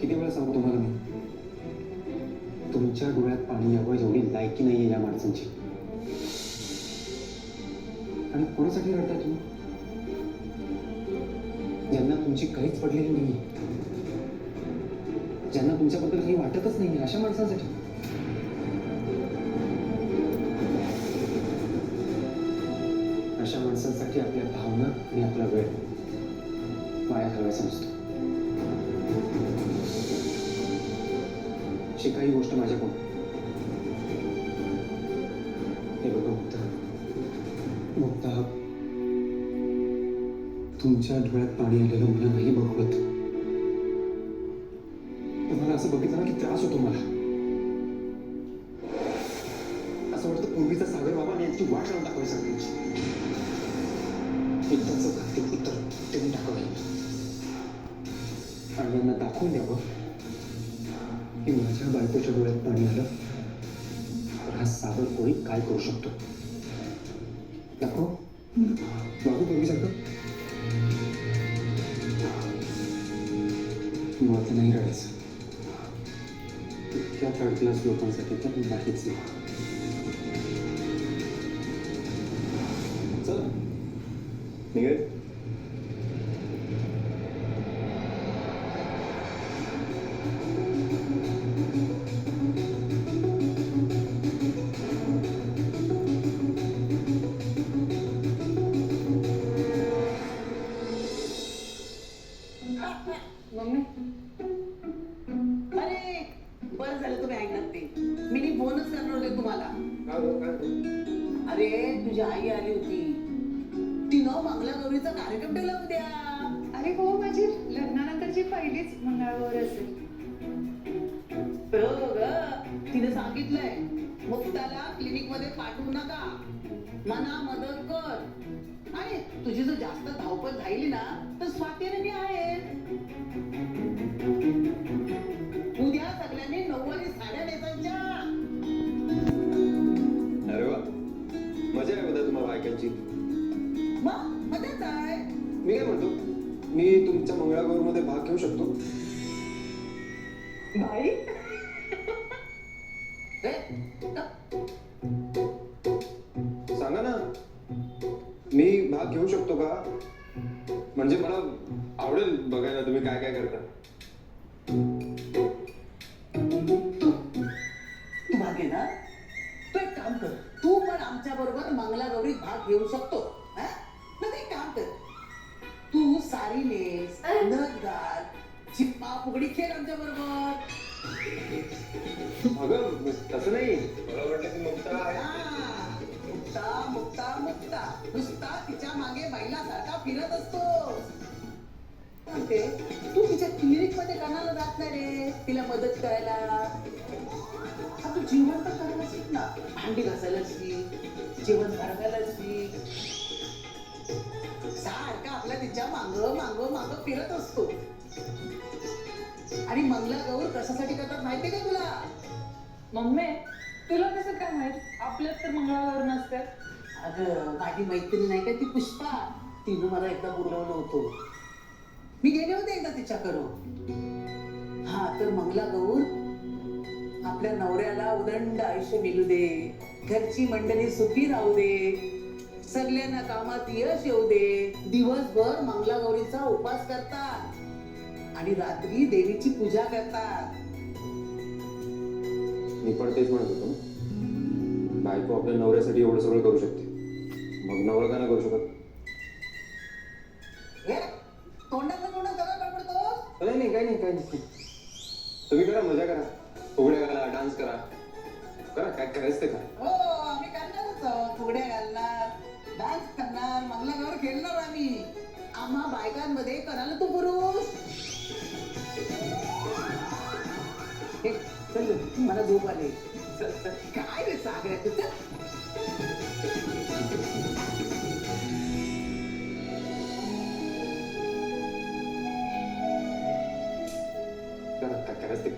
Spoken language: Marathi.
किती वेळा सांगू तुम्हाला मी? तुमच्या डोळ्यात पाणी यावं एवढी लायकी नाही आहे या माणसांची. आणि कोणासाठी रडता तुम्ही? ज्यांना तुमची काहीच पडलेली नाही ज्यांना तुमच्याबद्दल काही वाटतच नाही अशा माणसांसाठी. अशा माणसांसाठी आपल्या भावना आणि आपला वेळ वाया घालवायचा नसतो. अशी काही गोष्ट माझ्याकडून. हे बघा मुक्ता. मुक्ता तुमच्या डोळ्यात पाणी आलेलं मला नाही बघवत. तुम्हाला असं बघितलं ना की त्रास होतो मला. असं वाटतं पूर्वीचा सागर बाबा आणि यांची वाट लावून टाकावी सगळ्यांची. एकदाच घातले उत्तर त्यांनी टाकावे आणि यांना दाखवून द्यावं. की माझ्या बायकोच्या डोळ्यात पाणी आलं. तर हा सागर कोळी काय करू शकतो? दाखव. बाबू पूर्वीसारखं मग नाही रडायचं. इतक्या थर्ड क्लास लोकांसाठी तर नाहीच नाही चला. निघाय तुम्हाला अरे तुझी आई आली होती. तिनं मंगलागौरीचा कार्यक्रम ठेवला उद्या. अरे हो माझी लग्नानंतरची पहिलीच मंगळागौर असेल. हो ग तिने सांगितलंय मुक्ताला क्लिनिकमध्ये पाठवू नका. मना मदत कर. आणि तुझी जर जास्त धावपळ झाली ना तर स्वाती आणि मी आहे मी तुमच्या मंगळागौरमध्ये भाग घेऊ शकतो. बाई. सांगा ना. मी भाग घेऊ शकतो का? म्हणजे मला आवडेल बघायला तुम्ही काय काय करता. तू भाग घे ना. तू एक काम कर. तू पण आमच्या बरोबर मंगलागौरीत भाग घेऊ शकतो. हा? मग एक काम कर. साडी नेस नथ घाल चिप्पा फुगडी खेळ आमच्या बरोबर. अगं तसं नाही. मला वाटलं की मुक्ता मुक्ता मुक्ता मुक्ता. नुसता तिच्यामागे बैलासारखा फिरत असतो. म्हणते तू तिच्या क्लिनिकमध्ये कानाला जात नाही रे. तिला मदत करायला. हा तू जीवन तर करायला शिक ना. भांडी घासायला शिक जेवण बनवायला तिच्या मांग मांग मांग फिरत असतो. आणि मंगलागौर कशासाठी करतात माहितीये का तुला? मम्मी तुला कसं काय माहीत? आपल्यात तर मंगळागौर नसते अगं माझी मैत्रीण नाही का ती पुष्पा? तिनं मला एकदा बोलवलं होतं. मी गेले होते एकदा तिच्याकडं. हा तर मंगला गौर आपल्या नवऱ्याला उदंड आयुष्य मिळू दे. घरची मंडळी सुखी राहू दे. सगळ्यांना कामात यश येऊ दे. दिवसभर मंगलागौरीचा उपास करतात. आणि रात्री देवीची पूजा करतात. मी पण तेच म्हणत होतो. बायको आपल्या नवऱ्यासाठी एवढं सगळं करू शकते. मग नवरा का नाही करू शकत? हे बडबडतोस नाही नाही काही नाही काही नाही. तुम्ही करा मजा करा. फुगड्या घाला डान्स करा. करा काय करायचं ते करा. हो आम्ही करणारच आहोत. फुगड्या घालणार डान्स करणार मंगलागौर खेळणार आम्ही. आम्हा बायकांमध्ये कराल तू पुरुष. हे चल मला झोप आले. काय रे सागर खरंच ते